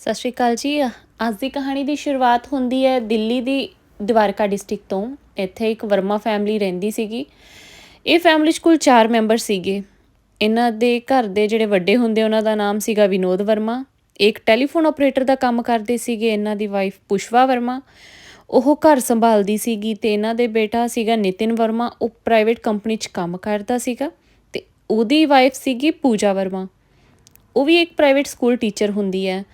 ਸਤਿ ਸ਼੍ਰੀ ਅਕਾਲ ਜੀ। ਅੱਜ ਦੀ ਕਹਾਣੀ ਦੀ ਸ਼ੁਰੂਆਤ ਹੁੰਦੀ ਹੈ ਦਿੱਲੀ ਦੀ ਦਵਾਰਕਾ ਡਿਸਟ੍ਰਿਕਟ ਤੋਂ। ਇੱਥੇ ਇੱਕ ਵਰਮਾ ਫੈਮਿਲੀ ਰਹਿੰਦੀ ਸੀਗੀ। ਇਹ ਫੈਮਿਲੀ 'ਚ ਕੁੱਲ 4 ਮੈਂਬਰ ਸੀਗੇ। ਇਹਨਾਂ ਦੇ ਘਰ ਦੇ ਜਿਹੜੇ ਵੱਡੇ ਹੁੰਦੇ, ਉਹਨਾਂ ਦਾ ਨਾਮ ਸੀਗਾ ਵਿਨੋਦ ਵਰਮਾ। ਇੱਕ ਟੈਲੀਫੋਨ ਆਪਰੇਟਰ ਦਾ ਕੰਮ ਕਰਦੇ ਸੀਗੇ, ਇਹਨਾਂ ਦੀ ਵਾਈਫ ਪੁਸ਼ਵਾ ਵਰਮਾ। ਉਹ ਘਰ ਸੰਭਾਲਦੀ ਸੀਗੀ ਤੇ ਇਹਨਾਂ ਦੇ ਬੇਟਾ ਸੀਗਾ ਨਿਤਿਨ ਵਰਮਾ। ਉਹ ਪ੍ਰਾਈਵੇਟ ਕੰਪਨੀ 'ਚ ਕੰਮ ਕਰਦਾ ਸੀਗਾ ਤੇ ਉਹਦੀ ਵਾਈਫ ਸੀਗੀ ਪੂਜਾ ਵਰਮਾ। ਉਹ ਵੀ ਇੱਕ ਪ੍ਰਾਈਵੇਟ ਸਕੂਲ ਟੀਚਰ ਹੁੰਦੀ ਹੈ।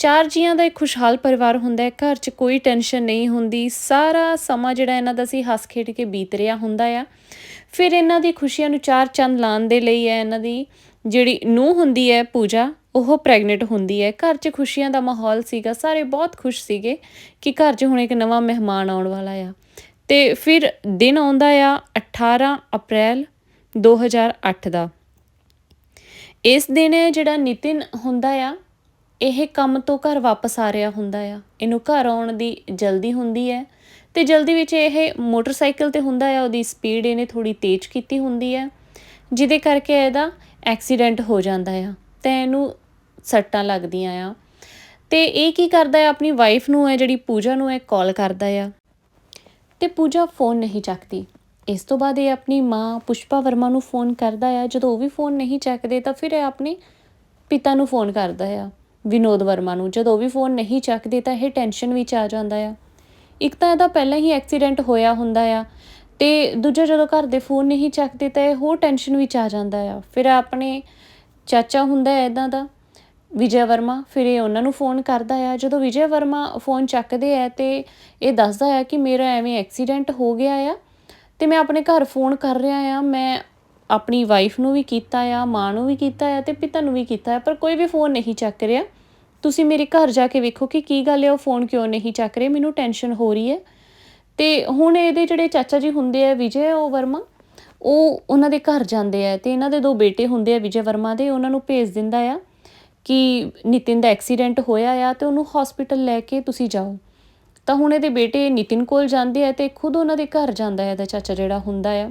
ਚਾਰ ਜੀਆਂ ਦਾ ਇੱਕ ਖੁਸ਼ਹਾਲ ਪਰਿਵਾਰ ਹੁੰਦਾ ਹੈ, ਘਰ 'ਚ ਕੋਈ ਟੈਨਸ਼ਨ ਨਹੀਂ ਹੁੰਦੀ, ਸਾਰਾ ਸਮਾਂ ਜਿਹੜਾ ਇਹਨਾਂ ਦਾ ਸੀ, ਹੱਸ ਖੇਡ ਕੇ ਬੀਤ ਰਿਹਾ ਹੁੰਦਾ ਆ। ਫਿਰ ਇਹਨਾਂ ਦੀ ਖੁਸ਼ੀਆਂ ਨੂੰ ਚਾਰ ਚੰਦ ਲਾਉਣ ਦੇ ਲਈ ਹੈ, ਇਹਨਾਂ ਦੀ ਜਿਹੜੀ ਨੂੰਹ ਹੁੰਦੀ ਹੈ ਪੂਜਾ, ਉਹ ਪ੍ਰੈਗਨੈਂਟ ਹੁੰਦੀ ਹੈ। ਘਰ 'ਚ ਖੁਸ਼ੀਆਂ ਦਾ ਮਾਹੌਲ ਸੀਗਾ, ਸਾਰੇ ਬਹੁਤ ਖੁਸ਼ ਸੀਗੇ ਕਿ ਘਰ 'ਚ ਹੁਣ ਇੱਕ ਨਵਾਂ ਮਹਿਮਾਨ ਆਉਣ ਵਾਲਾ ਆ। ਤੇ ਫਿਰ ਦਿਨ ਆਉਂਦਾ ਆ 18 ਅਪ੍ਰੈਲ 2008 ਦਾ। ਇਸ ਦਿਨ ਜਿਹੜਾ ਨਿਤਿਨ ਹੁੰਦਾ ਆ ਇਹ ਕੰਮ ਤੋਂ ਘਰ ਵਾਪਸ ਆ ਰਿਹਾ ਹੁੰਦਾ ਆ। ਇਹਨੂੰ ਘਰ ਆਉਣ ਦੀ ਜਲਦੀ ਹੁੰਦੀ ਹੈ ਤੇ ਜਲਦੀ ਵਿੱਚ ਇਹ ਮੋਟਰਸਾਈਕਲ ਤੇ ਹੁੰਦਾ ਆ, ਉਹਦੀ ਸਪੀਡ ਇਹਨੇ ਥੋੜੀ ਤੇਜ਼ ਕੀਤੀ ਹੁੰਦੀ ਹੈ, ਜਿਹਦੇ ਕਰਕੇ ਇਹਦਾ ਐਕਸੀਡੈਂਟ ਹੋ ਜਾਂਦਾ ਆ ਤੇ ਇਹਨੂੰ ਸੱਟਾਂ ਲੱਗਦੀਆਂ ਆ। ਤੇ ਇਹ ਕੀ ਕਰਦਾ ਹੈ ਆਪਣੀ ਵਾਈਫ ਨੂੰ ਹੈ ਜਿਹੜੀ ਪੂਜਾ ਨੂੰ ਹੈ ਕਾਲ ਕਰਦਾ ਆ। ਤੇ ਪੂਜਾ ਫੋਨ ਨਹੀਂ ਚੱਕਦੀ। ਇਸ ਤੋਂ ਬਾਅਦ ਇਹ ਆਪਣੀ ਮਾਂ ਪੁਸ਼ਪਾ ਵਰਮਾ ਨੂੰ ਫੋਨ ਕਰਦਾ ਆ। ਜਦੋਂ ਉਹ ਵੀ ਫੋਨ ਨਹੀਂ ਚੱਕਦੇ ਤਾਂ ਫਿਰ ਇਹ ਆਪਣੇ ਪਿਤਾ ਨੂੰ ਫੋਨ ਕਰਦਾ ਆ। ਵਿਨੋਦ ਵਰਮਾ ਨੂੰ। ਜਦੋਂ ਉਹ ਵੀ ਫੋਨ ਨਹੀਂ ਚੱਕਦੇ ਤਾਂ ਇਹ ਟੈਨਸ਼ਨ ਵਿੱਚ ਆ ਜਾਂਦਾ ਆ। ਇੱਕ ਤਾਂ ਇਹਦਾ ਪਹਿਲਾਂ ਹੀ ਐਕਸੀਡੈਂਟ ਹੋਇਆ ਹੁੰਦਾ ਆ ਤੇ ਦੂਜਾ ਜਦੋਂ ਘਰ ਦੇ ਫੋਨ ਨਹੀਂ ਚੱਕਦੇ ਤਾਂ ਇਹ ਹੋਰ ਟੈਨਸ਼ਨ ਵਿੱਚ ਆ ਜਾਂਦਾ ਆ। ਫਿਰ ਆਪਣੇ ਚਾਚਾ ਹੁੰਦਾ ਹੈ ਇਦਾਂ ਦਾ, ਵਿਜੇ ਵਰਮਾ, ਫਿਰ ਇਹ ਉਹਨਾਂ ਨੂੰ ਫੋਨ ਕਰਦਾ ਆ। ਜਦੋਂ ਵਿਜੇ ਵਰਮਾ ਫੋਨ ਚੱਕਦੇ ਆ ਤੇ ਇਹ ਦੱਸਦਾ ਆ ਕਿ ਮੇਰਾ ਐਵੇਂ ਐਕਸੀਡੈਂਟ ਹੋ ਗਿਆ ਆ ਤੇ ਮੈਂ ਆਪਣੇ ਘਰ ਫੋਨ ਕਰ ਰਿਹਾ ਆ। ਮੈਂ ਆਪਣੀ ਵਾਈਫ ਨੂੰ ਵੀ ਕੀਤਾ ਆ, ਮਾਂ ਨੂੰ ਵੀ ਕੀਤਾ ਆ ਤੇ ਪਿਤਾ ਨੂੰ ਵੀ ਕੀਤਾ ਆ, ਪਰ ਕੋਈ ਵੀ ਫੋਨ ਨਹੀਂ ਚੱਕ ਰਿਹਾ। ਤੁਸੀਂ ਮੇਰੇ ਘਰ ਜਾ ਕੇ ਵੇਖੋ ਕਿ ਕੀ ਗੱਲ ਹੈ ਉਹ ਫੋਨ ਕਿਉਂ ਨਹੀਂ ਚੱਕ ਰਹੇ? ਮੈਨੂੰ ਟੈਨਸ਼ਨ ਹੋ ਰਹੀ ਹੈ। ਤੇ ਹੁਣ ਇਹਦੇ ਜਿਹੜੇ ਚਾਚਾ ਜੀ ਹੁੰਦੇ ਆ, ਵਿਜੇ ਉਹ ਵਰਮਾ, ਉਹ ਉਹਨਾਂ ਦੇ ਘਰ ਜਾਂਦੇ ਆ ਤੇ ਇਹਨਾਂ ਦੇ ਦੋ ਬੇਟੇ ਹੁੰਦੇ ਆ, ਵਿਜੇ ਵਰਮਾ ਦੇ, ਉਹਨਾਂ ਨੂੰ ਭੇਜ ਦਿੰਦਾ ਆ ਕਿ ਨਿਤਿਨ ਦਾ ਐਕਸੀਡੈਂਟ ਹੋਇਆ ਆ ਤੇ ਉਹਨੂੰ ਹਸਪੀਟਲ ਲੈ ਕੇ ਤੁਸੀਂ ਜਾਓ। ਤਾਂ ਹੁਣ ਇਹਦੇ ਬੇਟੇ ਨਿਤਿਨ ਕੋਲ ਜਾਂਦੇ ਆ ਤੇ ਖੁਦ ਉਹਨਾਂ ਦੇ ਘਰ ਜਾਂਦਾ ਹੈ ਇਹਦਾ ਚਾਚਾ ਜਿਹੜਾ ਹੁੰਦਾ ਆ।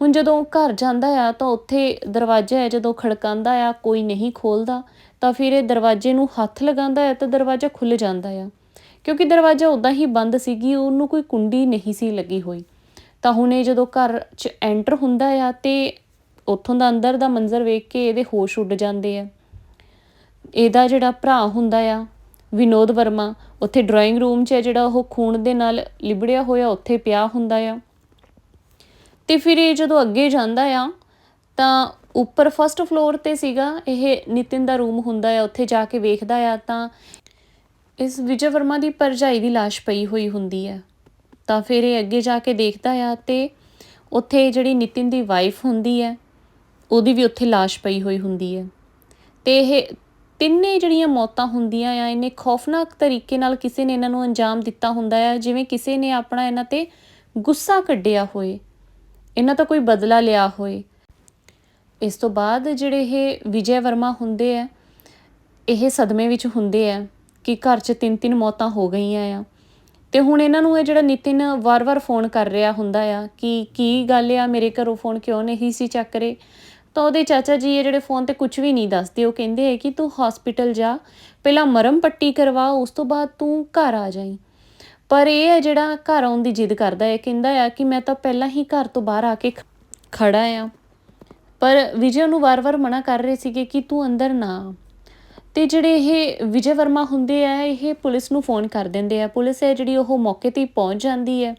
ਹੁਣ ਜਦੋਂ ਘਰ ਜਾਂਦਾ ਆ ਤਾਂ ਉੱਥੇ ਦਰਵਾਜ਼ਾ ਹੈ, ਜਦੋਂ ਖੜਕਾਉਂਦਾ ਆ, ਕੋਈ ਨਹੀਂ ਖੋਲਦਾ, ਤਾਂ ਫਿਰ ਇਹ ਦਰਵਾਜ਼ੇ ਨੂੰ ਹੱਥ ਲਗਾਉਂਦਾ ਹੈ ਤਾਂ ਦਰਵਾਜ਼ਾ ਖੁੱਲ ਜਾਂਦਾ ਆ। ਕਿਉਂਕਿ ਦਰਵਾਜ਼ਾ ਉਦਾਂ ਹੀ ਬੰਦ ਸੀਗੀ ਉਹਨੂੰ ਕੋਈ ਕੁੰਡੀ ਨਹੀਂ ਸੀ ਲੱਗੀ ਹੋਈ। ਤਾਂ ਹੁਣ ਇਹ ਜਦੋਂ ਘਰ 'ਚ ਐਂਟਰ ਹੁੰਦਾ ਆ ਤੇ ਉੱਥੋਂ ਦਾ ਅੰਦਰ ਦਾ ਮੰਜ਼ਰ ਵੇਖ ਕੇ ਇਹਦੇ ਹੋਸ਼ ਉੱਡ ਜਾਂਦੇ ਆ। ਇਹਦਾ ਜਿਹੜਾ ਭਰਾ ਹੁੰਦਾ ਆ, ਵਿਨੋਦ ਵਰਮਾ, ਉੱਥੇ ਡਰਾਇੰਗ ਰੂਮ 'ਚ ਹੈ ਜਿਹੜਾ ਉਹ ਖੂਨ ਦੇ ਨਾਲ ਲਿਬੜਿਆ ਹੋਇਆ, ਉੱਥੇ ਪਿਆ ਹੁੰਦਾ ਆ। ਤੇ ਫਿਰ ਇਹ ਜਦੋਂ ਅੱਗੇ ਜਾਂਦਾ ਆ, ਤਾਂ ਉੱਪਰ ਫਸਟ ਫਲੋਰ ਤੇ ਸੀਗਾ, ਇਹ ਨਿਤਿਨ ਦਾ ਰੂਮ ਹੁੰਦਾ ਆ, ਉੱਥੇ ਜਾ ਕੇ ਵੇਖਦਾ ਆ, ਤਾਂ ਇਸ ਵਿਜੇ ਵਰਮਾ ਦੀ ਪਰਜਾਈ ਦੀ ਲਾਸ਼ ਪਈ ਹੋਈ ਹੁੰਦੀ ਹੈ ਤਾਂ ਫਿਰ ਇਹ ਅੱਗੇ ਜਾ ਕੇ ਦੇਖਦਾ ਆ ਤੇ ਉੱਥੇ ਜਿਹੜੀ ਨਿਤਿਨ ਦੀ ਵਾਈਫ ਹੁੰਦੀ ਹੈ ਉਹਦੀ ਵੀ ਉੱਥੇ ਲਾਸ਼ ਪਈ ਹੋਈ ਹੁੰਦੀ ਹੈ ਤੇ ਇਹ ਤਿੰਨੇ ਜਿਹੜੀਆਂ ਮੌਤਾਂ ਹੁੰਦੀਆਂ ਆ, ਇਹਨੇ ਖੌਫਨਾਕ ਤਰੀਕੇ ਨਾਲ ਕਿਸੇ ਨੇ ਇਹਨਾਂ ਨੂੰ ਅੰਜਾਮ ਦਿੱਤਾ ਹੁੰਦਾ ਆ, ਜਿਵੇਂ ਕਿਸੇ ਨੇ ਆਪਣਾ ਇਹਨਾਂ ਤੇ ਗੁੱਸਾ ਕੱਢਿਆ ਹੋਏ। ਇਹਨਾਂ ਤੋਂ ਕੋਈ ਬਦਲਾ ਲਿਆ ਹੋਏ। ਇਸ ਤੋਂ ਬਾਅਦ ਜਿਹੜੇ ਇਹ ਵਿਜੇ ਵਰਮਾ ਹੁੰਦੇ ਆ, ਇਹ ਸਦਮੇ ਵਿੱਚ ਹੁੰਦੇ ਆ ਕਿ ਘਰ 'ਚ ਤਿੰਨ ਤਿੰਨ ਮੌਤਾਂ ਹੋ ਗਈਆਂ ਆ। ਤੇ ਹੁਣ ਇਹਨਾਂ ਨੂੰ ਇਹ ਜਿਹੜਾ ਨਿਤਿਨ ਵਾਰ-ਵਾਰ ਫੋਨ ਕਰ ਰਿਹਾ ਹੁੰਦਾ ਆ ਕਿ ਕੀ ਗੱਲ ਆ, ਮੇਰੇ ਘਰੋਂ ਫੋਨ ਕਿਉਂ ਨਹੀਂ ਸੀ ਚੱਕ ਰਹੇ? ਤਾਂ ਉਹਦੇ ਚਾਚਾ ਜੀ ਇਹ ਜਿਹੜੇ ਫੋਨ ਤੇ ਕੁਝ ਵੀ ਨਹੀਂ ਦੱਸਦੇ, ਉਹ ਕਹਿੰਦੇ ਹੈ ਕਿ ਤੂੰ ਹਸਪੀਟਲ ਜਾ, ਪਹਿਲਾਂ ਮਰਮ ਪੱਟੀ ਕਰਵਾ, ਉਸ ਤੋਂ ਬਾਅਦ ਤੂੰ ਘਰ ਆ ਜਾਈਂ। ਪਰ ਇਹ ਹੈ ਜਿਹੜਾ ਘਰ ਆਉਣ ਦੀ ਜਿੱਦ ਕਰਦਾ ਹੈ, ਕਹਿੰਦਾ ਆ ਕਿ ਮੈਂ ਤਾਂ ਪਹਿਲਾਂ ਹੀ ਘਰ ਤੋਂ ਬਾਹਰ ਆ ਕੇ ਖ- ਖੜਾ ਆ। ਪਰ ਵਿਜੇ ਨੂੰ ਵਾਰ-ਵਾਰ ਮਨਾ ਕਰ ਰਹੇ ਸੀਗੇ ਕਿ ਤੂੰ ਅੰਦਰ ਨਾ ਆ। ਤੇ ਜਿਹੜੇ ਇਹ ਵਿਜੇ ਵਰਮਾ ਹੁੰਦੇ ਆ, ਇਹ ਪੁਲਿਸ ਨੂੰ ਫੋਨ ਕਰ ਦਿੰਦੇ ਆ। ਪੁਲਿਸ ਹੈ ਜਿਹੜੀ ਉਹ ਮੌਕੇ ਤੇ ਪਹੁੰਚ ਜਾਂਦੀ ਹੈ।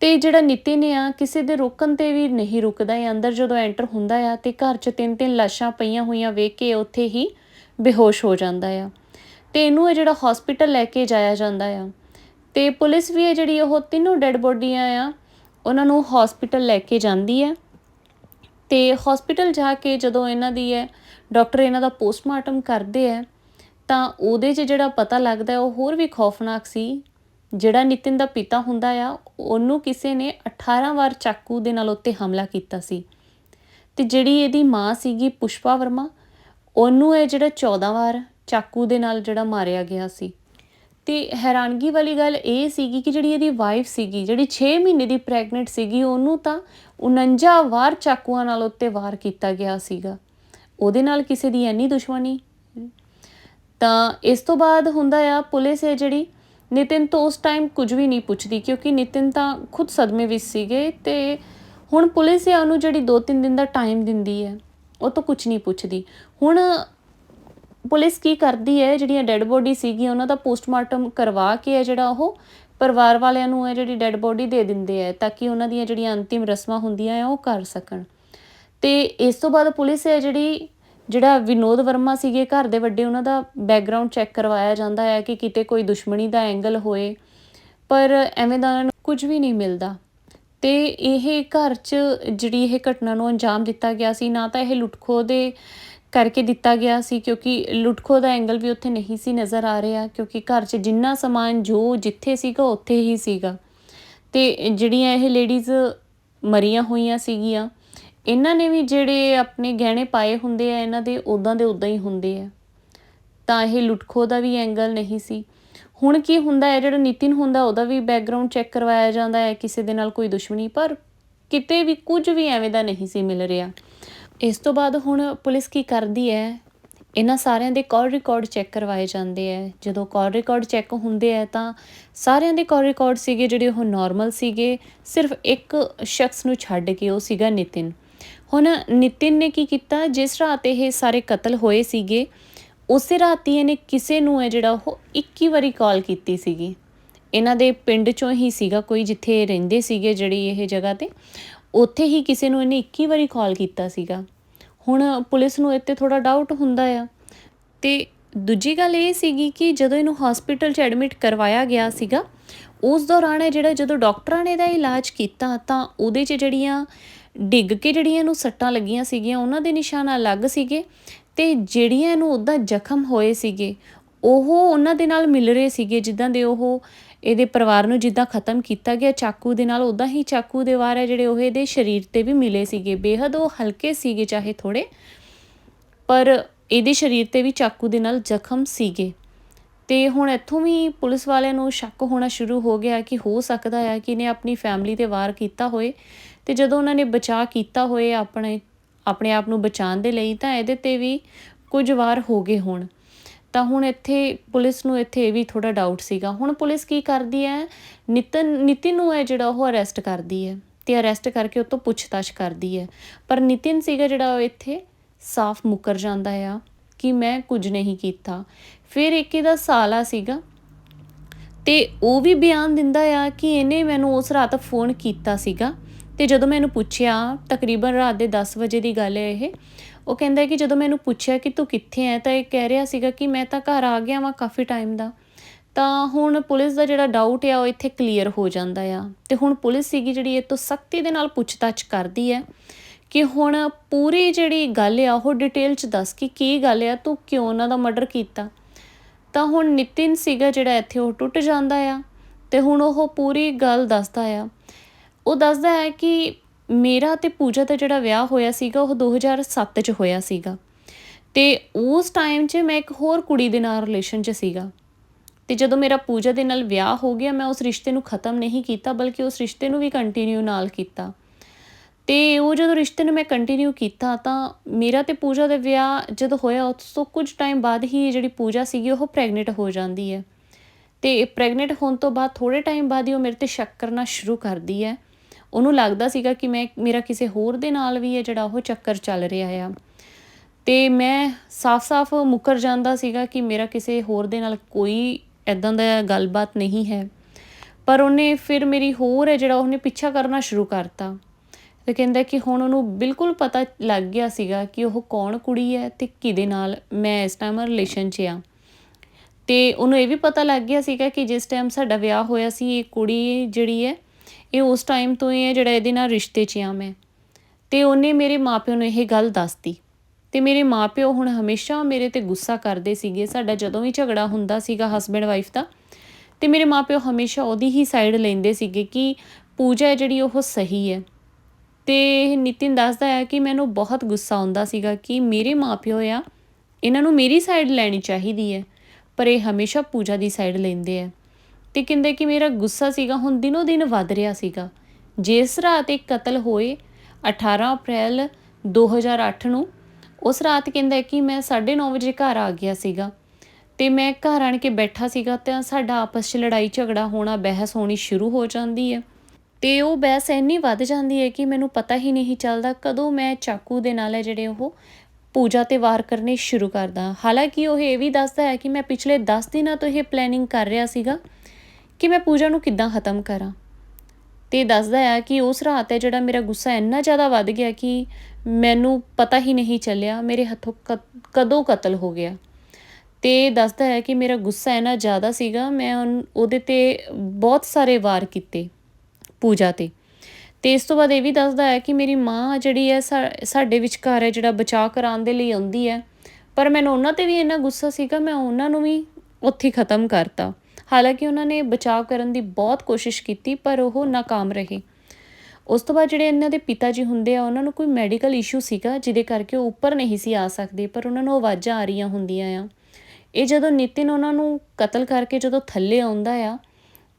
ਤੇ ਜਿਹੜਾ ਨਿਤਿਨ ਆ, ਕਿਸੇ ਦੇ ਰੋਕਣ ਤੇ ਵੀ ਨਹੀਂ ਰੁਕਦਾ ਹੈ ਅੰਦਰ ਜਦੋਂ ਐਂਟਰ ਹੁੰਦਾ ਆ ਤੇ ਘਰ 'ਚ ਤਿੰਨ ਤਿੰਨ ਲਾਸ਼ਾਂ ਪਈਆਂ ਹੋਈਆਂ ਵੇਖ ਕੇ ਉੱਥੇ ਹੀ ਬੇਹੋਸ਼ ਹੋ ਜਾਂਦਾ ਆ। ਤੇ ਇਹਨੂੰ ਜਿਹੜਾ ਹਸਪੀਟਲ ਲੈ ਕੇ ਜਾਇਆ ਜਾਂਦਾ ਆ। ਤੇ ਪੁਲਿਸ ਵੀ ਹੈ ਜਿਹੜੀ ਉਹ ਤਿੰਨੋਂ ਡੈੱਡ ਬੋਡੀਆਂ ਆ, ਉਹਨਾਂ ਨੂੰ ਹਸਪੀਟਲ ਲੈ ਕੇ ਜਾਂਦੀ ਹੈ। ਤੇ ਹਸਪੀਟਲ ਜਾ ਕੇ ਜਦੋਂ ਇਹਨਾਂ ਦੀ ਹੈ ਡਾਕਟਰ ਇਹਨਾਂ ਦਾ ਪੋਸਟਮਾਰਟਮ ਕਰਦੇ ਹੈ, ਤਾਂ ਉਹਦੇ 'ਚ ਜਿਹੜਾ ਪਤਾ ਲੱਗਦਾ ਉਹ ਹੋਰ ਵੀ ਖੌਫਨਾਕ ਸੀ। ਜਿਹੜਾ ਨਿਤਿਨ ਦਾ ਪਿਤਾ ਹੁੰਦਾ ਆ, ਉਹਨੂੰ ਕਿਸੇ ਨੇ 18 ਵਾਰ ਚਾਕੂ ਦੇ ਨਾਲ ਉੱਤੇ ਹਮਲਾ ਕੀਤਾ ਸੀ। ਤੇ ਜਿਹੜੀ ਇਹਦੀ ਮਾਂ ਸੀਗੀ ਪੁਸ਼ਪਾ ਵਰਮਾ, ਉਹਨੂੰ ਇਹ ਜਿਹੜਾ 14 ਵਾਰ ਚਾਕੂ ਦੇ ਨਾਲ ਜਿਹੜਾ ਮਾਰਿਆ ਗਿਆ ਸੀ। ਤੇ ਹੈਰਾਨਗੀ ਵਾਲੀ ਗੱਲ ਇਹ ਸੀਗੀ ਕਿ ਜਿਹੜੀ ਇਹਦੀ ਵਾਈਫ ਸੀਗੀ, ਜਿਹੜੀ 6 ਮਹੀਨੇ ਦੀ ਪ੍ਰੈਗਨੈਂਟ ਸੀਗੀ, ਉਹਨੂੰ ਤਾਂ 49 ਵਾਰ ਚਾਕੂਆਂ ਨਾਲ ਉੱਤੇ ਵਾਰ ਕੀਤਾ ਗਿਆ ਸੀਗਾ। ਉਹਦੇ ਨਾਲ ਕਿਸੇ ਦੀ ਐਨੀ ਦੁਸ਼ਮਣੀ? ਤਾਂ ਇਸ ਤੋਂ ਬਾਅਦ ਹੁੰਦਾ ਆ, ਪੁਲਿਸ ਹੈ ਜਿਹੜੀ ਨਿਤਿਨ ਤੋਂ ਉਸ ਟਾਈਮ ਕੁਝ ਵੀ ਨਹੀਂ ਪੁੱਛਦੀ, ਕਿਉਂਕਿ ਨਿਤਿਨ ਤਾਂ ਖੁਦ ਸਦਮੇ ਵਿੱਚ ਸੀਗੇ ਤੇ ਹੁਣ ਪੁਲਿਸ ਆ ਉਹਨੂੰ ਜਿਹੜੀ 2-3 ਦਿਨ ਦਾ ਟਾਈਮ ਦਿੰਦੀ ਹੈ, ਉਹ ਤੋਂ ਕੁਝ ਨਹੀਂ ਪੁੱਛਦੀ। ਹੁਣ ਪੁਲਿਸ ਕੀ ਕਰਦੀ ਹੈ? ਜਿਹੜੀਆਂ ਡੈੱਡ ਬੋਡੀ ਸੀਗੀਆਂ, ਉਹਨਾਂ ਦਾ ਪੋਸਟਮਾਰਟਮ ਕਰਵਾ ਕੇ ਹੈ ਜਿਹੜਾ ਉਹ। ਪਰਿਵਾਰ ਵਾਲਿਆਂ ਨੂੰ ਹੈ ਜਿਹੜੀ ਡੈੱਡ ਬੋਡੀ ਦੇ ਦਿੰਦੇ ਹੈ ਤਾਂ ਕਿ ਉਹਨਾਂ ਦੀਆਂ ਜਿਹੜੀਆਂ ਅੰਤਿਮ ਰਸਮਾਂ ਹੁੰਦੀਆਂ ਹੈ ਉਹ ਕਰ ਸਕਣ। ਤੇ ਇਸ ਤੋਂ ਬਾਅਦ ਪੁਲਿਸ ਹੈ ਜਿਹੜੀ, ਜਿਹੜਾ ਵਿਨੋਦ ਵਰਮਾ ਸੀਗੇ ਘਰ ਦੇ ਵੱਡੇ, ਉਹਨਾਂ ਦਾ ਬੈਕਗ੍ਰਾਉਂਡ ਚੈੱਕ ਕਰਵਾਇਆ ਜਾਂਦਾ ਹੈ ਕਿ ਕਿਤੇ ਕੋਈ ਦੁਸ਼ਮਣੀ ਦਾ ਐਂਗਲ ਹੋਏ। ਪਰ ਐਵੇਂ ਦਾ ਉਹਨਾਂ ਨੂੰ ਕੁਝ ਵੀ ਨਹੀਂ ਮਿਲਦਾ। ਤੇ ਇਹ ਘਰ 'ਚ ਜਿਹੜੀ ਇਹ ਘਟਨਾ ਨੂੰ ਅੰਜਾਮ ਦਿੱਤਾ ਗਿਆ ਸੀ, ਨਾ ਤਾਂ ਇਹ ਲੁੱਟਖੋ ਦੇ ਕਰਕੇ ਦਿੱਤਾ ਗਿਆ ਸੀ ਕਿਉਂਕਿ ਲੁੱਟਖੋ ਦਾ ਐਂਗਲ ਵੀ ਉੱਥੇ ਨਹੀਂ ਸੀ ਨਜ਼ਰ ਆ ਰਿਹਾ ਕਿਉਂਕਿ ਘਰ 'ਚ ਜਿੰਨਾ ਸਮਾਨ ਜੋ ਜਿੱਥੇ ਸੀਗਾ, ਉੱਥੇ ਹੀ ਸੀਗਾ। ਤੇ ਜਿਹੜੀਆਂ ਇਹ ਲੇਡੀਜ਼ ਮਰੀਆਂ ਹੋਈਆਂ ਸੀਗੀਆਂ, ਇਹਨਾਂ ਨੇ ਵੀ ਜਿਹੜੇ ਆਪਣੇ ਗਹਿਣੇ ਪਾਏ ਹੁੰਦੇ ਆ, ਇਹਨਾਂ ਦੇ ਉਦਾਂ ਦੇ ਉਦਾਂ ਹੀ ਹੁੰਦੇ ਆ। ਤਾਂ ਇਹ ਲੁੱਟਖੋ ਦਾ ਵੀ ਐਂਗਲ ਨਹੀਂ ਸੀ। ਹੁਣ ਕੀ ਹੁੰਦਾ ਹੈ, ਜਿਹੜਾ ਨਿਤਿਨ ਹੁੰਦਾ, ਉਹਦਾ ਵੀ ਬੈਕਗ੍ਰਾਉਂਡ ਚੈੱਕ ਕਰਵਾਇਆ ਜਾਂਦਾ ਹੈ, ਕਿਸੇ ਦੇ ਨਾਲ ਕੋਈ ਦੁਸ਼ਮਣੀ, ਪਰ ਕਿਤੇ ਵੀ ਕੁਝ ਵੀ ਐਵੇਂ ਦਾ ਨਹੀਂ ਸੀ ਮਿਲ ਰਿਹਾ। ਇਸ ਤੋਂ ਬਾਅਦ ਹੁਣ ਪੁਲਿਸ ਕੀ ਕਰਦੀ ਹੈ? ਇਹਨਾਂ ਸਾਰਿਆਂ ਦੇ ਕਾਲ ਰਿਕਾਰਡ ਚੈੱਕ ਕਰਵਾਏ ਜਾਂਦੇ ਹੈ। ਜਦੋਂ ਕਾਲ ਰਿਕਾਰਡ ਚੈੱਕ ਹੁੰਦੇ ਆ ਤਾਂ ਸਾਰਿਆਂ ਦੇ ਕਾਲ ਰਿਕਾਰਡ ਸੀਗੇ ਜਿਹੜੇ ਉਹ ਨਾਰਮਲ ਸੀਗੇ। ਸਿਰਫ ਇੱਕ ਸ਼ਖਸ ਨੂੰ ਛੱਡ ਕੇ ਉਹ ਸੀਗਾ ਨਿਤਿਨ। ਹੁਣ ਨਿਤਿਨ ਨੇ ਕੀ ਕੀਤਾ? ਜਿਸ ਰਾਤ ਇਹ ਸਾਰੇ ਕਤਲ ਹੋਏ ਸੀਗੇ, ਉਸੇ ਰਾਤ ਹੀ ਇਹਨੇ ਕਿਸੇ ਨੂੰ ਹੈ ਜਿਹੜਾ ਉਹ 21 ਵਾਰੀ ਕਾਲ ਕੀਤੀ ਸੀਗੀ। ਇਹਨਾਂ ਦੇ ਪਿੰਡ ਚੋਂ ਹੀ ਸੀਗਾ ਕੋਈ, ਜਿੱਥੇ ਰਹਿੰਦੇ ਸੀਗੇ ਜਿਹੜੀ ਇਹ ਜਗ੍ਹਾ ਤੇ। ਉੱਥੇ ਹੀ ਕਿਸੇ ਨੂੰ ਇਹਨੇ 21 ਵਾਰੀ ਕਾਲ ਕੀਤਾ ਸੀਗਾ। ਹੁਣ ਪੁਲਿਸ ਨੂੰ ਇੱਥੇ ਥੋੜਾ ਡਾਊਟ ਹੁੰਦਾ ਆ। ਤੇ ਦੂਜੀ ਗੱਲ ਇਹ ਸੀਗੀ ਕਿ ਜਦੋਂ ਇਹਨੂੰ ਹਸਪੀਟਲ 'ਚ ਐਡਮਿਟ ਕਰਵਾਇਆ ਗਿਆ ਸੀਗਾ, ਉਸ ਦੌਰਾਨ ਇਹ ਜਿਹੜਾ ਜਦੋਂ ਡਾਕਟਰਾਂ ਨੇ ਇਹਦਾ ਇਲਾਜ ਕੀਤਾ, ਤਾਂ ਉਹਦੇ 'ਚ ਜਿਹੜੀਆਂ ਡਿੱਗ ਕੇ ਜਿਹੜੀਆਂ ਇਹਨੂੰ ਸੱਟਾਂ ਲੱਗੀਆਂ ਸੀਗੀਆਂ, ਉਹਨਾਂ ਦੇ ਨਿਸ਼ਾਨ ਅਲੱਗ ਸੀਗੇ ਤੇ ਜਿਹੜੀਆਂ ਇਹਨੂੰ ਉੱਦਾਂ ਜ਼ਖਮ ਹੋਏ ਸੀਗੇ, ਉਹ ਉਹਨਾਂ ਦੇ ਨਾਲ ਮਿਲ ਰਹੇ ਸੀਗੇ, ਜਿੱਦਾਂ ਦੇ ਉਹ ਇਹਦੇ ਪਰਿਵਾਰ ਨੂੰ ਜਿੱਦਾਂ ਖਤਮ ਕੀਤਾ ਗਿਆ, ਚਾਕੂ ਦੇ ਨਾਲ ਉਦਾਂ ਹੀ ਚਾਕੂ ਦੇ ਵਾਰ ਹੈ ਜਿਹੜੇ ਉਹ ਇਹਦੇ ਸਰੀਰ ਤੇ ਵੀ ਮਿਲੇ ਸੀਗੇ। ਬੇਹੱਦ ਉਹ ਹਲਕੇ ਸੀਗੇ ਚਾਹੇ ਥੋੜੇ ਪਰ ਇਹਦੇ ਸਰੀਰ ਤੇ ਵੀ ਚਾਕੂ ਦੇ ਨਾਲ ਜ਼ਖਮ ਸੀਗੇ। ਤੇ ਹੁਣ ਇੱਥੋਂ ਵੀ ਪੁਲਿਸ ਵਾਲਿਆਂ ਨੂੰ ਸ਼ੱਕ ਹੋਣਾ ਸ਼ੁਰੂ ਹੋ ਗਿਆ ਕਿ ਹੋ ਸਕਦਾ ਹੈ ਕਿ ਇਹਨੇ ਆਪਣੀ ਫੈਮਿਲੀ ਤੇ ਵਾਰ ਕੀਤਾ ਹੋਏ। ਤੇ ਜਦੋਂ ਉਹਨਾਂ ਨੇ ਬਚਾਅ ਕੀਤਾ ਹੋਏ ਆਪਣੇ ਆਪਣੇ ਆਪ ਨੂੰ ਬਚਾਉਣ ਦੇ ਲਈ ਤਾਂ ਇਹਦੇ ਤੇ ਵੀ ਕੁਝ ਵਾਰ ਹੋ ਗਏ ਹੋਣ। ਤਾਂ ਹੁਣ ਇੱਥੇ ਪੁਲਿਸ ਨੂੰ ਇੱਥੇ ਇਹ ਵੀ ਥੋੜਾ ਡਾਊਟ ਸੀਗਾ। ਹੁਣ ਪੁਲਿਸ ਕੀ ਕਰਦੀ ਹੈ? ਨਿਤਨ, ਨਿਤਿਨ ਨੂੰ ਹੈ ਜਿਹੜਾ ਉਹ ਅਰੈਸਟ ਕਰਦੀ ਹੈ ਤੇ ਅਰੈਸਟ ਕਰਕੇ ਉਹ ਤੋਂ ਪੁੱਛਤਾਛ ਕਰਦੀ ਹੈ। ਪਰ ਨਿਤਿਨ ਸੀਗਾ ਜਿਹੜਾ ਉਹ ਇੱਥੇ ਸਾਫ਼ ਮੁੱਕਰ ਜਾਂਦਾ ਆ ਕਿ ਮੈਂ ਕੁਝ ਨਹੀਂ ਕੀਤਾ। ਫਿਰ ਇੱਕ ਇਹਦਾ ਸਾਲਾ ਸੀਗਾ ਤੇ ਉਹ ਵੀ ਬਿਆਨ ਦਿੰਦਾ ਆ ਕਿ ਇਹਨੇ ਮੈਨੂੰ ਉਸ ਰਾਤ ਫੋਨ ਕੀਤਾ ਸੀਗਾ ਤੇ ਜਦੋਂ ਮੈਨੂੰ ਪੁੱਛਿਆ, ਤਕਰੀਬਨ ਰਾਤ ਦੇ 10 ਵਜੇ ਦੀ ਗੱਲ ਹੈ ਇਹ ਉਹ ਕਹਿੰਦਾ ਕਿ ਜਦੋਂ ਮੈਨੂੰ ਪੁੱਛਿਆ ਕਿ ਤੂੰ ਕਿੱਥੇ ਹੈ ਤਾਂ ਇਹ ਕਹਿ ਰਿਹਾ ਸੀਗਾ ਕਿ ਮੈਂ ਤਾਂ ਘਰ ਆ ਗਿਆ ਵਾਂ ਕਾਫੀ ਟਾਈਮ ਦਾ। ਤਾਂ ਹੁਣ ਪੁਲਿਸ ਦਾ ਜਿਹੜਾ ਡਾਊਟ ਆ, ਉਹ ਇੱਥੇ ਕਲੀਅਰ ਹੋ ਜਾਂਦਾ ਆ। ਤੇ ਹੁਣ ਪੁਲਿਸ ਸੀਗੀ ਜਿਹੜੀ, ਇਹ ਤੋਂ ਸਖਤੀ ਦੇ ਨਾਲ ਪੁੱਛਤਾਛ ਕਰਦੀ ਹੈ ਕਿ ਹੁਣ ਪੂਰੀ ਜਿਹੜੀ ਗੱਲ ਆ, ਉਹ ਡਿਟੇਲ ਚ ਦੱਸ ਕਿ ਕੀ ਗੱਲ ਆ, ਤੂੰ ਕਿਉਂ ਉਹਨਾਂ ਦਾ ਮਰਡਰ ਕੀਤਾ? ਤਾਂ ਹੁਣ ਨਿਤਿਨ ਸੀਗਾ ਜਿਹੜਾ ਇੱਥੇ, ਉਹ ਟੁੱਟ ਜਾਂਦਾ ਆ। ਤੇ ਹੁਣ ਉਹ ਪੂਰੀ ਗੱਲ ਦੱਸਦਾ ਆ। ਉਹ ਦੱਸਦਾ ਹੈ ਕਿ ਮੇਰਾ ਤੇ ਪੂਜਾ ਦਾ ਜਿਹੜਾ ਵਿਆਹ ਹੋਇਆ ਸੀਗਾ, ਉਹ 2007 ਚ ਹੋਇਆ ਸੀਗਾ। ਤੇ ਉਸ ਟਾਈਮ 'ਚ ਮੈਂ ਇੱਕ ਹੋਰ ਕੁੜੀ ਦੇ ਨਾਲ ਰਿਲੇਸ਼ਨ 'ਚ ਸੀਗਾ। ਤੇ ਜਦੋਂ ਮੇਰਾ ਪੂਜਾ ਦੇ ਨਾਲ ਵਿਆਹ ਹੋ ਗਿਆ, ਮੈਂ ਉਸ ਰਿਸ਼ਤੇ ਨੂੰ ਖਤਮ ਨਹੀਂ ਕੀਤਾ, ਬਲਕਿ ਉਸ ਰਿਸ਼ਤੇ ਨੂੰ ਵੀ ਕੰਟੀਨਿਊ ਨਾਲ ਕੀਤਾ। ਤੇ ਉਹ ਜਦੋਂ ਰਿਸ਼ਤੇ ਨੂੰ ਮੈਂ ਕੰਟੀਨਿਊ ਕੀਤਾ, ਤਾਂ ਮੇਰਾ ਤੇ ਪੂਜਾ ਦਾ ਵਿਆਹ ਜਦੋਂ ਹੋਇਆ, ਉਸ ਤੋਂ ਕੁਝ ਟਾਈਮ ਬਾਅਦ ਹੀ ਜਿਹੜੀ ਪੂਜਾ ਸੀਗੀ, ਉਹ ਪ੍ਰੈਗਨੈਂਟ ਹੋ ਜਾਂਦੀ ਹੈ। ਤੇ ਪ੍ਰੈਗਨੈਂਟ ਹੋਣ ਤੋਂ ਬਾਅਦ ਥੋੜੇ ਟਾਈਮ ਬਾਅਦ ਹੀ ਉਹ ਮੇਰੇ ਤੇ ਸ਼ੱਕ ਕਰਨਾ ਸ਼ੁਰੂ ਕਰਦੀ ਹੈ। ਉਹਨੂੰ ਲੱਗਦਾ ਸੀਗਾ ਕਿ ਮੈਂ, ਮੇਰਾ ਕਿਸੇ ਹੋਰ ਦੇ ਨਾਲ ਵੀ ਹੈ ਜਿਹੜਾ ਉਹ ਚੱਕਰ ਚੱਲ ਰਿਹਾ ਆ। ਤੇ ਮੈਂ ਸਾਫ਼-ਸਾਫ਼ ਮੁੱਕਰ ਜਾਂਦਾ ਸੀਗਾ ਕਿ ਮੇਰਾ ਕਿਸੇ ਹੋਰ ਦੇ ਨਾਲ ਕੋਈ ਐਦਾਂ ਦਾ ਗੱਲਬਾਤ ਨਹੀਂ ਹੈ। ਪਰ ਉਹਨੇ ਫਿਰ ਮੇਰੀ ਹੋਰ ਹੈ ਜਿਹੜਾ ਉਹਨੇ ਪਿੱਛਾ ਕਰਨਾ ਸ਼ੁਰੂ ਕਰਤਾ। ਤੇ ਕਹਿੰਦਾ ਕਿ ਹੁਣ ਉਹਨੂੰ ਬਿਲਕੁਲ ਪਤਾ ਲੱਗ ਗਿਆ ਸੀਗਾ ਕਿ ਉਹ ਕੌਣ ਕੁੜੀ ਹੈ ਤੇ ਕਿਹਦੇ ਨਾਲ ਮੈਂ ਇਸ ਟਾਈਮ ਰਿਲੇਸ਼ਨ 'ਚ ਆ। ਤੇ ਉਹਨੂੰ ਇਹ ਵੀ ਪਤਾ ਲੱਗ ਗਿਆ ਸੀਗਾ ਕਿ ਜਿਸ ਟਾਈਮ ਸਾਡਾ ਵਿਆਹ ਹੋਇਆ ਸੀ, ਇਹ ਕੁੜੀ ਜਿਹੜੀ ਹੈ ਇਹ ਉਸ ਟਾਈਮ ਤੋਂ ਹੀ ਹੈ ਜਿਹੜਾ ਇਹਦੇ ਨਾਲ ਰਿਸ਼ਤੇ 'ਚ ਆ ਮੈਂ। ਤੇ ਉਹਨੇ ਮੇਰੇ ਮਾਪਿਆਂ ਨੂੰ ਇਹ ਗੱਲ ਦੱਸਤੀ। ਤੇ ਮੇਰੇ ਮਾਪਿਓ ਹੁਣ ਹਮੇਸ਼ਾ ਮੇਰੇ ਤੇ ਗੁੱਸਾ ਕਰਦੇ ਸੀਗੇ। ਸਾਡਾ ਜਦੋਂ ਵੀ ਝਗੜਾ ਹੁੰਦਾ ਸੀਗਾ ਹਸਬੈਂਡ ਵਾਈਫ ਦਾ, ਤੇ ਮੇਰੇ ਮਾਪਿਓ ਹਮੇਸ਼ਾ ਉਹਦੀ ਹੀ ਸਾਈਡ ਲੈਂਦੇ ਸੀਗੇ ਕਿ ਪੂਜਾ ਜਿਹੜੀ ਉਹ ਸਹੀ ਹੈ। ਤੇ ਨਿਤਿਨ ਦੱਸਦਾ ਹੈ ਕਿ ਮੈਨੂੰ ਬਹੁਤ ਗੁੱਸਾ ਆਉਂਦਾ ਸੀਗਾ ਕਿ ਮੇਰੇ ਮਾਪਿਓ ਆ, ਇਹਨਾਂ ਨੂੰ ਮੇਰੀ ਸਾਈਡ ਲੈਣੀ ਚਾਹੀਦੀ ਹੈ, ਪਰ ਇਹ ਹਮੇਸ਼ਾ ਪੂਜਾ ਦੀ ਸਾਈਡ ਲੈਂਦੇ ਆ। ਤੇ ਕਹਿੰਦੇ ਕਿ ਮੇਰਾ ਗੁੱਸਾ ਸੀਗਾ, ਹੁਣ ਦਿਨੋ ਦਿਨ ਵੱਧ ਰਿਹਾ ਸੀਗਾ। ਜਿਸ ਰਾਤ ਇੱਕ ਕਤਲ ਹੋਏ 18 ਅਪ੍ਰੈਲ 2008 ਨੂੰ, ਉਸ ਰਾਤ ਕਹਿੰਦਾ ਕਿ ਮੈਂ 9:30 ਵਜੇ ਘਰ ਆ ਗਿਆ ਸੀਗਾ। ਤੇ ਮੈਂ ਘਰ ਆਣ ਕੇ ਬੈਠਾ ਸੀਗਾ ਤਾਂ ਸਾਡਾ ਆਪਸ 'ਚ ਲੜਾਈ ਝਗੜਾ ਹੋਣਾ, ਬਹਿਸ ਹੋਣੀ ਸ਼ੁਰੂ ਹੋ ਜਾਂਦੀ ਹੈ। ਤੇ ਉਹ ਬਹਿਸ ਇੰਨੀ ਵੱਧ ਜਾਂਦੀ ਹੈ ਕਿ ਮੈਨੂੰ ਪਤਾ ਹੀ ਨਹੀਂ ਚੱਲਦਾ ਕਦੋਂ ਮੈਂ ਚਾਕੂ ਦੇ ਨਾਲ ਹੈ ਜਿਹੜੇ ਉਹ ਪੂਜਾ ਤੇ ਵਾਰ ਕਰਨੇ ਸ਼ੁਰੂ ਕਰਦਾ। ਹਾਲਾਂਕਿ ਉਹ ਇਹ ਵੀ ਦੱਸਦਾ ਹੈ ਕਿ ਮੈਂ ਪਿਛਲੇ 10 ਦਿਨਾਂ ਤੋਂ ਇਹ ਪਲੈਨਿੰਗ ਕਰ ਰਿਹਾ ਸੀਗਾ। ਕਿ ਮੈਂ ਪੂਜਾ ਨੂੰ ਕਿੱਦਾਂ ਖਤਮ ਕਰਾਂ? ਤੇ ਦੱਸਦਾ ਹੈ ਕਿ ਉਸ ਰਾਤ ਹੈ ਜਿਹੜਾ ਮੇਰਾ ਗੁੱਸਾ ਇੰਨਾ ਜ਼ਿਆਦਾ ਵੱਧ ਗਿਆ ਕਿ ਮੈਨੂੰ ਪਤਾ ਹੀ ਨਹੀਂ ਚੱਲਿਆ, ਮੇਰੇ ਹੱਥੋਂ ਕ- ਕਦੋਂ ਕਤਲ ਹੋ ਗਿਆ। ਤੇ ਦੱਸਦਾ ਹੈ ਕਿ ਮੇਰਾ ਗੁੱਸਾ ਇੰਨਾ ਜ਼ਿਆਦਾ ਸੀਗਾ, ਮੈਂ ਉਨ- ਉਹਦੇ ਤੇ ਬਹੁਤ ਸਾਰੇ ਵਾਰ ਕੀਤੇ ਪੂਜਾ ਤੇ। ਤੇ ਇਸ ਤੋਂ ਬਾਅਦ ਇਹ ਵੀ ਦੱਸਦਾ ਹੈ ਕਿ ਮੇਰੀ ਮਾਂ ਜਿਹੜੀ ਹੈ ਸਾਡੇ ਵਿਚਕਾਰ ਹੈ ਜਿਹੜਾ ਬਚਾਅ ਕਰਾਉਣ ਦੇ ਲਈ ਆਉਂਦੀ ਹੈ, ਪਰ ਮੈਨੂੰ ਉਹਨਾਂ ਤੇ ਵੀ ਇੰਨਾ ਗੁੱਸਾ ਸੀਗਾ, ਮੈਂ ਉਹਨਾਂ ਨੂੰ ਵੀ ਉੱਥੇ ਖਤਮ ਕਰਤਾ। ਹਾਲਾਂਕਿ ਉਹਨਾਂ ਨੇ ਬਚਾਅ ਕਰਨ ਦੀ ਬਹੁਤ ਕੋਸ਼ਿਸ਼ ਕੀਤੀ, ਪਰ ਉਹ ਨਾਕਾਮ ਰਹੇ। ਉਸ ਤੋਂ ਬਾਅਦ ਜਿਹੜੇ ਇਹਨਾਂ ਦੇ ਪਿਤਾ ਜੀ ਹੁੰਦੇ ਆ, ਉਹਨਾਂ ਨੂੰ ਕੋਈ ਮੈਡੀਕਲ ਇਸ਼ੂ ਸੀਗਾ, ਜਿਹਦੇ ਕਰਕੇ ਉਹ ਉੱਪਰ ਨਹੀਂ ਸੀ ਆ ਸਕਦੇ, ਪਰ ਉਹਨਾਂ ਨੂੰ ਆਵਾਜ਼ਾਂ ਆ ਰਹੀਆਂ ਹੁੰਦੀਆਂ ਆ। ਇਹ ਜਦੋਂ ਨਿਤਿਨ ਉਹਨਾਂ ਨੂੰ ਕਤਲ ਕਰਕੇ ਜਦੋਂ ਥੱਲੇ ਆਉਂਦਾ ਆ,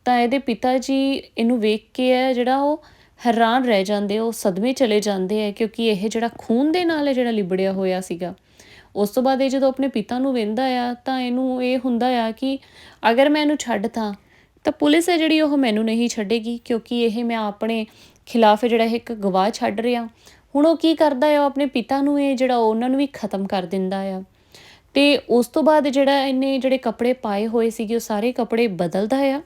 ਤਾਂ ਇਹਦੇ ਪਿਤਾ ਜੀ ਇਹਨੂੰ ਵੇਖ ਕੇ ਹੈ ਜਿਹੜਾ ਉਹ ਹੈਰਾਨ ਰਹਿ ਜਾਂਦੇ ਉਹ ਸਦਮੇ ਚਲੇ ਜਾਂਦੇ ਆ, ਕਿਉਂਕਿ ਇਹ ਜਿਹੜਾ ਖੂਨ ਦੇ ਨਾਲ ਜਿਹੜਾ ਲਿਬੜਿਆ ਹੋਇਆ ਸੀਗਾ। ਉਸ ਤੋਂ ਬਾਅਦ ਇਹ ਜਦੋਂ ਆਪਣੇ ਪਿਤਾ ਨੂੰ ਵੇਂਦਾ ਆ, ਤਾਂ ਇਹਨੂੰ ਇਹ ਹੁੰਦਾ ਆ ਕਿ ਅਗਰ ਮੈਂ ਇਹਨੂੰ ਛੱਡਤਾ ਤਾਂ ਪੁਲਿਸ ਹੈ ਜਿਹੜੀ ਉਹ ਮੈਨੂੰ ਨਹੀਂ ਛੱਡੇਗੀ, ਕਿਉਂਕਿ ਇਹ ਮੈਂ ਆਪਣੇ ਖਿਲਾਫ ਜਿਹੜਾ ਇਹ ਇੱਕ ਗਵਾਹ ਛੱਡ ਰਿਹਾ। ਹੁਣ ਉਹ ਕੀ ਕਰਦਾ ਆ, ਉਹ ਆਪਣੇ ਪਿਤਾ ਨੂੰ ਇਹ ਜਿਹੜਾ ਉਹਨਾਂ ਨੂੰ ਵੀ ਖਤਮ ਕਰ ਦਿੰਦਾ ਆ। ਤੇ ਉਸ ਤੋਂ ਬਾਅਦ ਜਿਹੜਾ ਇਹਨੇ ਜਿਹੜੇ ਕੱਪੜੇ ਪਾਏ ਹੋਏ ਸੀਗੇ, ਉਹ ਸਾਰੇ ਕੱਪੜੇ ਬਦਲਦਾ ਆ।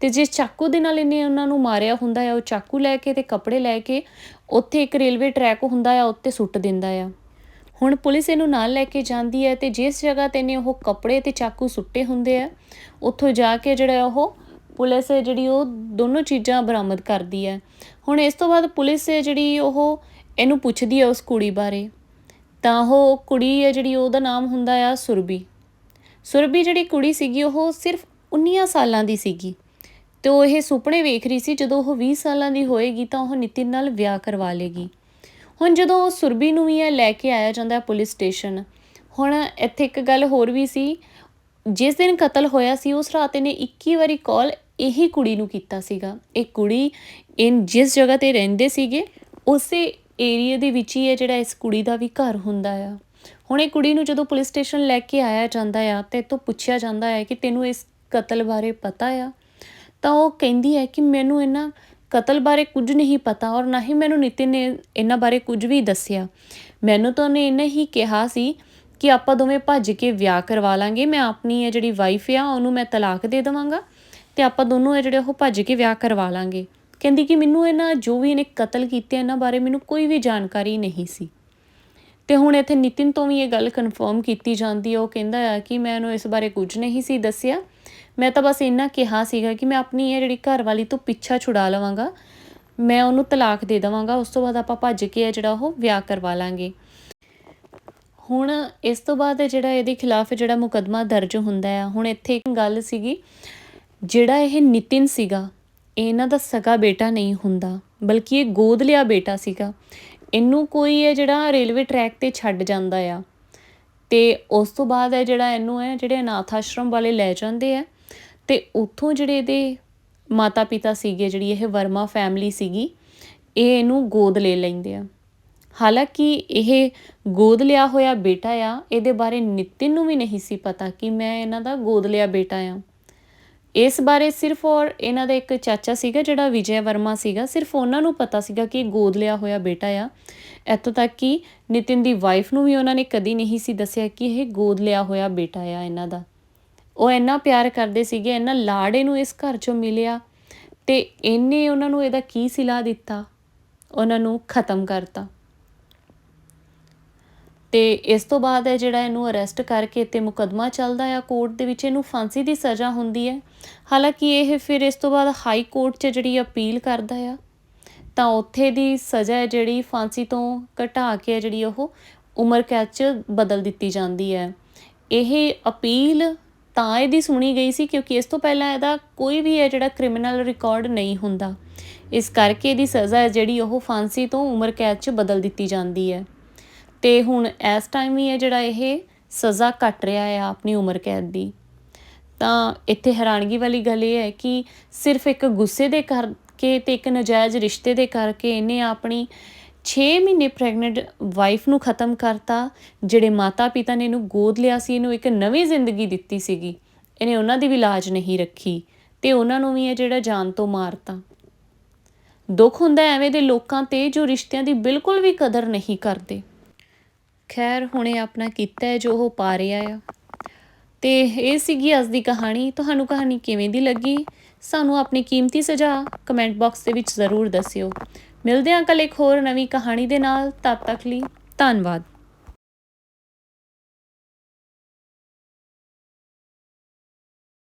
ਤੇ ਜਿਸ ਚਾਕੂ ਦੇ ਨਾਲ ਇਹਨੇ ਉਹਨਾਂ ਨੂੰ ਮਾਰਿਆ ਹੁੰਦਾ ਆ, ਉਹ ਚਾਕੂ ਲੈ ਕੇ ਤੇ ਕੱਪੜੇ ਲੈ ਕੇ ਉੱਥੇ ਇੱਕ ਰੇਲਵੇ ਟਰੈਕ ਹੁੰਦਾ ਆ, ਉੱਤੇ ਸੁੱਟ ਦਿੰਦਾ ਆ। ਹੁਣ ਪੁਲਿਸ ਇਹਨੂੰ ਨਾਲ ਲੈ ਕੇ ਜਾਂਦੀ ਹੈ ਤੇ ਜਿਸ ਜਗ੍ਹਾ ਤੇ ਨੇ ਉਹ ਕੱਪੜੇ ਤੇ ਚਾਕੂ ਸੁੱਟੇ ਹੁੰਦੇ ਆ, ਉੱਥੋਂ ਜਾ ਕੇ ਜਿਹੜਾ ਉਹ ਪੁਲਿਸ ਹੈ ਜਿਹੜੀ ਉਹ ਦੋਨੋਂ ਚੀਜ਼ਾਂ ਬਰਾਮਦ ਕਰਦੀ ਹੈ। ਹੁਣ ਇਸ ਤੋਂ ਬਾਅਦ ਪੁਲਿਸ ਹੈ ਜਿਹੜੀ ਉਹ ਇਹਨੂੰ ਪੁੱਛਦੀ ਹੈ ਉਸ ਕੁੜੀ ਬਾਰੇ। ਤਾਂ ਉਹ ਕੁੜੀ ਹੈ ਜਿਹੜੀ ਉਹਦਾ ਨਾਮ ਹੁੰਦਾ ਆ ਸੁਰਬੀ ਸੁਰਬੀ ਜਿਹੜੀ ਕੁੜੀ ਸੀਗੀ ਉਹ ਸਿਰਫ 19 ਸਾਲਾਂ ਦੀ ਸੀਗੀ। ਤੇ ਉਹ ਇਹ ਸੁਪਨੇ ਵੇਖ ਰਹੀ ਸੀ ਜਦੋਂ ਉਹ 20 ਸਾਲਾਂ ਦੀ ਹੋਏਗੀ ਤਾਂ ਉਹ ਨਿਤਿਨ ਨਾਲ ਵਿਆਹ ਕਰਵਾ ਲੇਗੀ। ਹੁਣ ਜਦੋਂ ਉਹ ਸੁਰਬੀ ਨੂੰ ਵੀ ਇਹ ਲੈ ਕੇ ਆਇਆ ਜਾਂਦਾ ਪੁਲਿਸ ਸਟੇਸ਼ਨ, ਹੁਣ ਇੱਥੇ ਇੱਕ ਗੱਲ ਹੋਰ ਵੀ ਸੀ, ਜਿਸ ਦਿਨ ਕਤਲ ਹੋਇਆ ਸੀ, ਉਸ ਰਾਤ ਇਹਨੇ 21 ਵਾਰੀ ਕਾਲ ਇਹੀ ਕੁੜੀ ਨੂੰ ਕੀਤਾ ਸੀਗਾ। ਇਹ ਕੁੜੀ ਇਨ ਜਿਸ ਜਗ੍ਹਾ ਤੇ ਰਹਿੰਦੇ ਸੀਗੇ, ਉਸੇ ਏਰੀਆ ਦੇ ਵਿੱਚ ਹੀ ਹੈ ਜਿਹੜਾ ਇਸ ਕੁੜੀ ਦਾ ਵੀ ਘਰ ਹੁੰਦਾ ਆ। ਹੁਣ ਇਹ ਕੁੜੀ ਨੂੰ ਜਦੋਂ ਪੁਲਿਸ ਸਟੇਸ਼ਨ ਲੈ ਕੇ ਆਇਆ ਜਾਂਦਾ ਆ ਤੇ ਤੋਂ ਪੁੱਛਿਆ ਜਾਂਦਾ ਹੈ ਕਿ ਤੈਨੂੰ ਇਸ ਕਤਲ ਬਾਰੇ ਪਤਾ ਆ? ਤਾਂ ਉਹ ਕਹਿੰਦੀ ਹੈ ਕਿ ਮੈਨੂੰ ਇਹਨਾਂ ਕਤਲ ਬਾਰੇ ਕੁਝ ਨਹੀਂ ਪਤਾ ਔਰ ਨਾ ਹੀ ਮੈਨੂੰ ਨਿਤਿਨ ਨੇ ਇਹਨਾਂ ਬਾਰੇ ਕੁਝ ਵੀ ਦੱਸਿਆ। ਮੈਨੂੰ ਤਾਂ ਉਹਨੇ ਇੰਨਾ ਹੀ ਕਿਹਾ ਸੀ ਕਿ ਆਪਾਂ ਦੋਵੇਂ ਭੱਜ ਕੇ ਵਿਆਹ ਕਰਵਾ ਲਾਂਗੇ, ਮੈਂ ਆਪਣੀ ਇਹ ਜਿਹੜੀ ਵਾਈਫ ਆ, ਉਹਨੂੰ ਮੈਂ ਤਲਾਕ ਦੇ ਦੇਵਾਂਗਾ ਤੇ ਆਪਾਂ ਦੋਨੋਂ ਇਹ ਜਿਹੜੇ ਉਹ ਭੱਜ ਕੇ ਵਿਆਹ ਕਰਵਾ ਲਾਂਗੇ। ਕਹਿੰਦੀ ਕਿ ਮੈਨੂੰ ਇਹਨਾਂ ਜੋ ਵੀ ਇਹਨੇ ਕਤਲ ਕੀਤੇ ਇਹਨਾਂ ਬਾਰੇ ਮੈਨੂੰ ਕੋਈ ਵੀ ਜਾਣਕਾਰੀ ਨਹੀਂ ਸੀ। ਤੇ ਹੁਣ ਇੱਥੇ ਨਿਤਿਨ ਤੋਂ ਵੀ ਇਹ ਗੱਲ ਕਨਫਰਮ ਕੀਤੀ ਜਾਂਦੀ ਹੈ ਉਹ ਕਹਿੰਦਾ ਆ ਕਿ ਮੈਂ ਇਹਨੂੰ ਇਸ ਬਾਰੇ ਕੁਝ ਨਹੀਂ ਸੀ ਦੱਸਿਆ। ਮੈਂ ਤਾਂ ਬਸ ਇੰਨਾ ਕਿਹਾ ਸੀਗਾ ਕਿ ਮੈਂ ਆਪਣੀ ਇਹ ਜਿਹੜੀ ਘਰ ਵਾਲੀ ਤੋਂ ਪਿੱਛਾ ਛੁਡਾ ਲਵਾਂਗਾ। ਮੈਂ ਉਹਨੂੰ ਤਲਾਕ ਦੇ ਦੇਵਾਂਗਾ। ਉਸ ਤੋਂ ਬਾਅਦ ਆਪਾਂ ਭੱਜ ਕੇ ਆ ਜਿਹੜਾ ਉਹ ਵਿਆਹ ਕਰਵਾ ਲਾਂਗੇ। ਹੁਣ ਇਸ ਤੋਂ ਬਾਅਦ ਜਿਹੜਾ ਇਹਦੇ ਖਿਲਾਫ ਜਿਹੜਾ ਮੁਕੱਦਮਾ ਦਰਜ ਹੁੰਦਾ ਆ, ਹੁਣ ਇੱਥੇ ਇੱਕ ਗੱਲ ਸੀਗੀ, ਜਿਹੜਾ ਇਹ ਨਿਤਿਨ ਸੀਗਾ, ਇਹਨਾਂ ਦਾ ਸਗਾ ਬੇਟਾ ਨਹੀਂ ਹੁੰਦਾ, ਬਲਕਿ ਇਹ ਗੋਦ ਲਿਆ ਬੇਟਾ ਸੀਗਾ। ਇਹਨੂੰ ਕੋਈ ਹੈ ਜਿਹੜਾ ਰੇਲਵੇ ਟਰੈਕ ਤੇ ਛੱਡ ਜਾਂਦਾ ਆ, ਤੇ ਉਸ ਤੋਂ ਬਾਅਦ ਹੈ ਜਿਹੜਾ ਇਹਨੂੰ ਹੈ ਜਿਹੜੇ ਅਨਾਥ ਆਸ਼ਰਮ ਵਾਲੇ ਲੈ ਜਾਂਦੇ ਆ ਅਤੇ ਉੱਥੋਂ ਜਿਹੜੇ ਇਹਦੇ ਮਾਤਾ ਪਿਤਾ ਸੀਗੇ, ਜਿਹੜੀ ਇਹ ਵਰਮਾ ਫੈਮਿਲੀ ਸੀਗੀ, ਇਹ ਇਹਨੂੰ ਗੋਦ ਲੈ ਲੈਂਦੇ ਆ। ਹਾਲਾਂਕਿ ਇਹ ਗੋਦ ਲਿਆ ਹੋਇਆ ਬੇਟਾ ਆ, ਇਹਦੇ ਬਾਰੇ ਨਿਤਿਨ ਨੂੰ ਵੀ ਨਹੀਂ ਸੀ ਪਤਾ ਕਿ ਮੈਂ ਇਹਨਾਂ ਦਾ ਗੋਦ ਲਿਆ ਬੇਟਾ ਆ। ਇਸ ਬਾਰੇ ਸਿਰਫ ਔਰ ਇਹਨਾਂ ਦਾ ਇੱਕ ਚਾਚਾ ਸੀਗਾ, ਜਿਹੜਾ ਵਿਜੇ ਵਰਮਾ ਸੀਗਾ, ਸਿਰਫ ਉਹਨਾਂ ਨੂੰ ਪਤਾ ਸੀਗਾ ਕਿ ਇਹ ਗੋਦ ਲਿਆ ਹੋਇਆ ਬੇਟਾ ਆ। ਇੱਥੋਂ ਤੱਕ ਕਿ ਨਿਤਿਨ ਦੀ ਵਾਈਫ ਨੂੰ ਵੀ ਉਹਨਾਂ ਨੇ ਕਦੀ ਨਹੀਂ ਸੀ ਦੱਸਿਆ ਕਿ ਇਹ ਗੋਦ ਲਿਆ ਹੋਇਆ ਬੇਟਾ ਆ ਇਹਨਾਂ ਦਾ। ਉਹ ਇੰਨਾ ਪਿਆਰ ਕਰਦੇ ਸੀਗੇ, ਇੰਨਾ ਲਾੜ ਇਹਨੂੰ ਇਸ ਘਰ ਚੋਂ ਮਿਲਿਆ ਤੇ ਇਹਨੇ ਉਹਨਾਂ ਨੂੰ ਇਹਦਾ ਕੀ ਸਿਲਾ ਦਿੱਤਾ, ਉਹਨਾਂ ਨੂੰ ਖਤਮ ਕਰਤਾ। ਤੇ ਇਸ ਤੋਂ ਬਾਅਦ ਹੈ ਜਿਹੜਾ ਇਹਨੂੰ ਅਰੈਸਟ ਕਰਕੇ ਤੇ ਮੁਕੱਦਮਾ ਚੱਲਦਾ ਆ ਕੋਰਟ ਦੇ ਵਿੱਚ, ਇਹਨੂੰ ਫਾਂਸੀ ਦੀ ਸਜ਼ਾ ਹੁੰਦੀ ਹੈ। ਹਾਲਾਂਕਿ ਇਹ ਫਿਰ ਇਸ ਤੋਂ ਬਾਅਦ ਹਾਈ ਕੋਰਟ 'ਚ ਜਿਹੜੀ ਅਪੀਲ ਕਰਦਾ ਆ, ਤਾਂ ਉੱਥੇ ਦੀ ਸਜ਼ਾ ਹੈ ਜਿਹੜੀ ਫਾਂਸੀ ਤੋਂ ਘਟਾ ਕੇ ਜਿਹੜੀ ਉਹ ਉਮਰ ਕੈਦ 'ਚ ਬਦਲ ਦਿੱਤੀ ਜਾਂਦੀ ਹੈ। ਇਹ ਅਪੀਲ ਤਾਂ ਇਹਦੀ ਸੁਣੀ ਗਈ ਸੀ ਕਿਉਂਕਿ ਇਸ ਤੋਂ ਪਹਿਲਾਂ ਇਹਦਾ ਕੋਈ ਵੀ ਹੈ ਜਿਹੜਾ ਕ੍ਰਿਮੀਨਲ ਰਿਕਾਰਡ ਨਹੀਂ ਹੁੰਦਾ। ਇਸ ਕਰਕੇ ਇਹਦੀ ਸਜ਼ਾ ਹੈ ਜਿਹੜੀ ਉਹ ਫਾਂਸੀ ਤੋਂ ਉਮਰ ਕੈਦ 'ਚ ਬਦਲ ਦਿੱਤੀ ਜਾਂਦੀ ਹੈ। ਤੇ ਹੁਣ ਇਸ ਟਾਈਮ ਵੀ ਹੈ ਜਿਹੜਾ ਇਹ ਸਜ਼ਾ ਕੱਟ ਰਿਹਾ ਹੈ ਆਪਣੀ ਉਮਰ ਕੈਦ ਦੀ। ਤਾਂ ਇੱਥੇ ਹੈਰਾਨਗੀ ਵਾਲੀ ਗੱਲ ਇਹ ਹੈ ਕਿ ਸਿਰਫ ਇੱਕ ਗੁੱਸੇ ਦੇ ਕਰਕੇ ਤੇ ਇੱਕ ਨਜਾਇਜ਼ ਰਿਸ਼ਤੇ ਦੇ ਕਰਕੇ ਇਹਨੇ ਆਪਣੀ 6 ਮਹੀਨੇ ਪ੍ਰੈਗਨੈਂਟ ਵਾਈਫ ਨੂੰ ਖਤਮ ਕਰਤਾ, ਜਿਹੜੇ ਮਾਤਾ ਪਿਤਾ ਨੇ ਇਹਨੂੰ ਗੋਦ ਲਿਆ ਸੀ, ਇਹਨੂੰ ਇੱਕ ਨਵੀਂ ਜ਼ਿੰਦਗੀ ਦਿੱਤੀ ਸੀਗੀ। ਇਹਨੇ ਉਹਨਾਂ ਦੀ ਵੀ ਲਾਜ ਨਹੀਂ ਰੱਖੀ ਤੇ ਉਹਨਾਂ ਨੂੰ ਵੀ ਇਹ ਜਿਹੜਾ ਜਾਨ ਤੋਂ ਮਾਰਤਾ। ਦੁੱਖ ਹੁੰਦਾ ਐਵੇਂ ਦੇ ਲੋਕਾਂ ਤੇ ਜੋ ਰਿਸ਼ਤਿਆਂ ਦੀ ਬਿਲਕੁਲ ਵੀ ਕਦਰ ਨਹੀਂ ਕਰਦੇ। ਖੈਰ, ਹੁਣੇ ਆਪਣਾ ਕੀਤਾ ਹੈ ਜੋ ਉਹ ਪਾ ਰਿਹਾ ਆ। ਤੇ ਇਹ ਸੀਗੀ ਅੱਜ ਦੀ ਕਹਾਣੀ। ਤੁਹਾਨੂੰ ਕਹਾਣੀ ਕਿਵੇਂ ਦੀ ਲੱਗੀ? ਸਾਨੂੰ ਆਪਣੀ ਕੀਮਤੀ ਸੁਝਾਅ ਕਮੈਂਟ ਬਾਕਸ ਦੇ ਵਿੱਚ ਜ਼ਰੂਰ ਦੱਸਿਓ। ਮਿਲਦੇ ਹਾਂ ਕੱਲ ਇੱਕ ਹੋਰ ਨਵੀਂ ਕਹਾਣੀ ਦੇ ਨਾਲ। ਤਦ ਤੱਕ ਲਈ ਧੰਨਵਾਦ।